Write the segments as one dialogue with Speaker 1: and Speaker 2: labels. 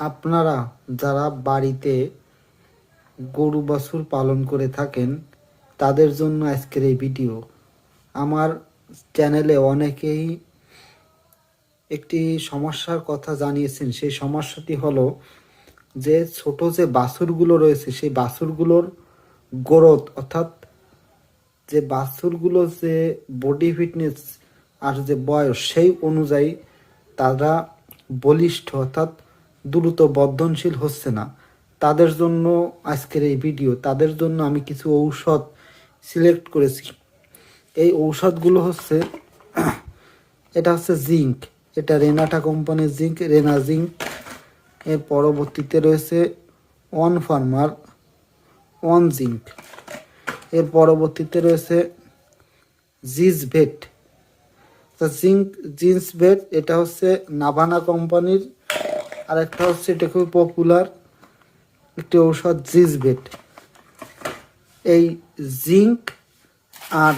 Speaker 1: আপনারা যারা বাড়িতে গরু বাছুর পালন করে থাকেন, তাদের জন্য আজকের এই ভিডিও। আমার চ্যানেলে অনেকেই একটি সমস্যার কথা জানিয়েছেন। সেই সমস্যাটি হলো যে, ছোট যে বাছুরগুলো রয়েছে, সেই বাছুরগুলোর গ্রোথ, অর্থাৎ যে বাছুরগুলো যে বডি ফিটনেস আর যে বয়স, সেই অনুযায়ী তারা বলিষ্ঠ, অর্থাৎ দ্রুত বর্ধনশীল হচ্ছে না। তাদের জন্য আজকের এই ভিডিও, তাদের জন্য আমি কিছু ঔষধ সিলেক্ট করেছি। এই ঔষধগুলো হচ্ছে, এটা হচ্ছে জিঙ্ক, এটা রেনাটা কোম্পানির জিঙ্ক, রেনা জিঙ্ক। এর পরবর্তীতে রয়েছে ওয়ান ফার্মার, ওয়ান জিঙ্ক। এর পরবর্তীতে রয়েছে জিজ ভেট। তা জিঙ্ক, জিন্স ভেট, এটা হচ্ছে নাভানা কোম্পানির আর একটা হচ্ছে, এটা খুবই পপুলার একটি ঔষধ জিজ ভেট এই জিঙ্ক আর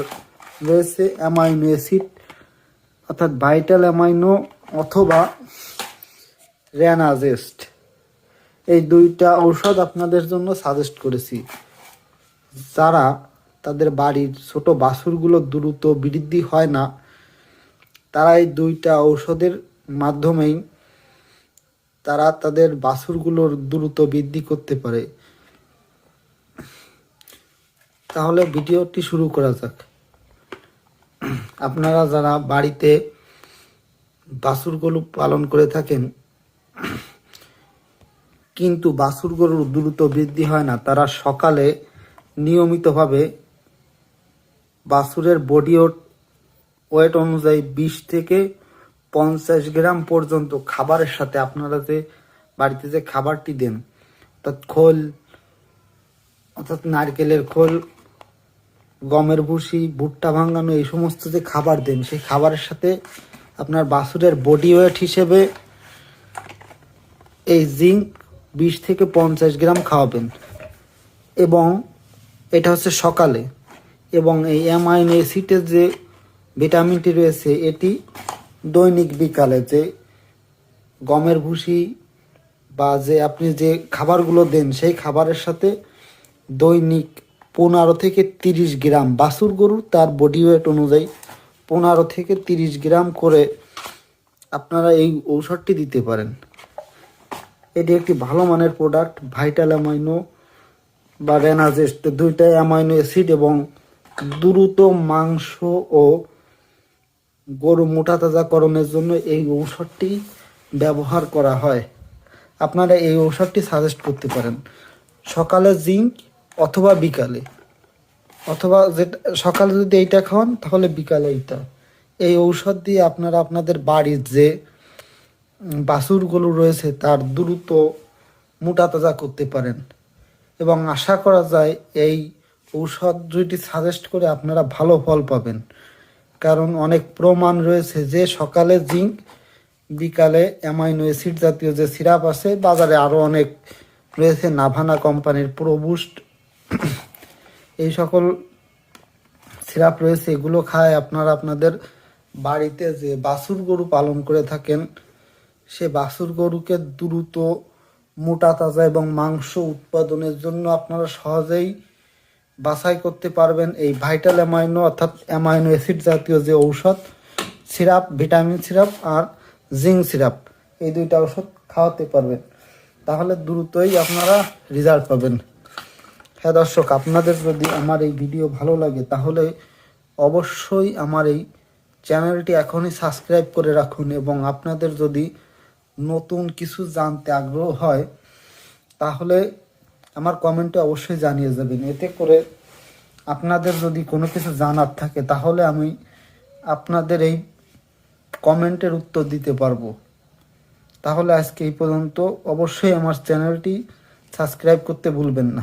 Speaker 1: রয়েছে অ্যামাইনো অ্যাসিড, অর্থাৎ ভাইটাল অ্যামাইনো অথবা র্যানাজেস্ট এই দুইটা ঔষধ আপনাদের জন্য সাজেস্ট করেছি। যারা তাদের বাড়ির ছোট বাছুরগুলো দ্রুত বৃদ্ধি হয় না, তারা এই দুইটা ঔষধের মাধ্যমেই তারা তাদের বাছুরগুলোর দ্রুত বৃদ্ধি করতে পারে। তাহলে ভিডিওটি শুরু করা যাক। আপনারা যারা বাড়িতে বাছুরগুলো পালন করে থাকেন, কিন্তু বাছুর গরুর দ্রুত বৃদ্ধি হয় না, তারা সকালে নিয়মিতভাবে বাছুরের বডি ওয়েট অনুযায়ী বিশ থেকে পঞ্চাশ গ্রাম পর্যন্ত খাবারের সাথে আপনারা যে বাড়িতে যে খাবারটি দেন, অর্থাৎ খোল, অর্থাৎ নারকেলের খোল, গমের ভুসি, ভুট্টা ভাঙানো, এই সমস্ত যে খাবার দেন, সেই খাবারের সাথে আপনার বাছুরের বডি ওয়েট হিসেবে এই জিঙ্ক বিশ থেকে পঞ্চাশ গ্রাম খাওয়াবেন। এবং এটা হচ্ছে সকালে। এবং এই অ্যামাইনো অ্যাসিডের যে ভিটামিনটি রয়েছে, এটি দৈনিক বিকালে যে গমের ভুসি বা যে আপনি যে খাবারগুলো দেন, সেই খাবারের সাথে দৈনিক পনেরো থেকে তিরিশ গ্রাম বাছুর গরু তার বডি ওয়েট অনুযায়ী পনেরো থেকে তিরিশ গ্রাম করে আপনারা এই ঔষধটি দিতে পারেন। এটি একটি ভালো মানের প্রোডাক্ট ভাইটাল অ্যামাইনো বা রেনাজেস্ট দুইটাই অ্যামাইনো অ্যাসিড এবং দ্রুত মাংস ও গরু মোটা তাজাকরণের জন্য এই ঔষধটি ব্যবহার করা হয়। আপনারা এই ঔষধটি সাজেস্ট করতে পারেন। সকালে জিঙ্ক অথবা বিকালে। অথবা যেটা, সকালে যদি এইটা খাওয়ান তাহলে বিকালে এইটা। এই ঔষধ দিয়ে আপনারা আপনাদের বাড়ির যে বাছুরগুলো রয়েছে, তার দ্রুত মোটা তাজা করতে পারেন। এবং আশা করা যায় এই ঔষধ দুইটি সাজেস্ট করে আপনারা ভালো ফল পাবেন। কারণ অনেক প্রমাণ রয়েছে যে সকালে জিঙ্ক, বিকালে অ্যামাইনো অ্যাসিড জাতীয় যে সিরাপ আছে, বাজারে আরও অনেক রয়েছে নাভানা কোম্পানির প্রোবুস্ট এই সকল সিরাপ রয়েছে, এগুলো খায় আপনারা আপনাদের বাড়িতে যে বাছুর গরু পালন করে থাকেন, সে বাছুর গরুকে দ্রুত মোটা, তাজা এবং মাংস উৎপাদনের জন্য আপনারা সহজেই বাছাই করতে পারবেন এই ভাইটাল অ্যামাইনো অর্থাৎ অ্যামাইনো অ্যাসিড জাতীয় যে ঔষধ, সিরাপ, ভিটামিন সিরাপ আর জিঙ্ক সিরাপ, এই দুইটা ওষুধ খাওয়াতে পারবেন। তাহলে দ্রুতই আপনারা রেজাল্ট পাবেন। হ্যাঁ দর্শক, আপনাদের যদি আমার এই ভিডিও ভালো লাগে, তাহলে অবশ্যই আমার এই চ্যানেলটি এখনই সাবস্ক্রাইব করে রাখুন এবং আপনাদের যদি নতুন কিছু জানতে আগ্রহ হয়, তাহলে আমার কমেন্টে অবশ্যই জানিয়ে যাবেন। এতে করে আপনাদের যদি কোনো কিছু জানার থাকে, তাহলে আমি আপনাদের এই কমেন্টের উত্তর দিতে পারব। তাহলে আজকে এই পর্যন্ত। অবশ্যই আমার চ্যানেলটি সাবস্ক্রাইব করতে ভুলবেন না।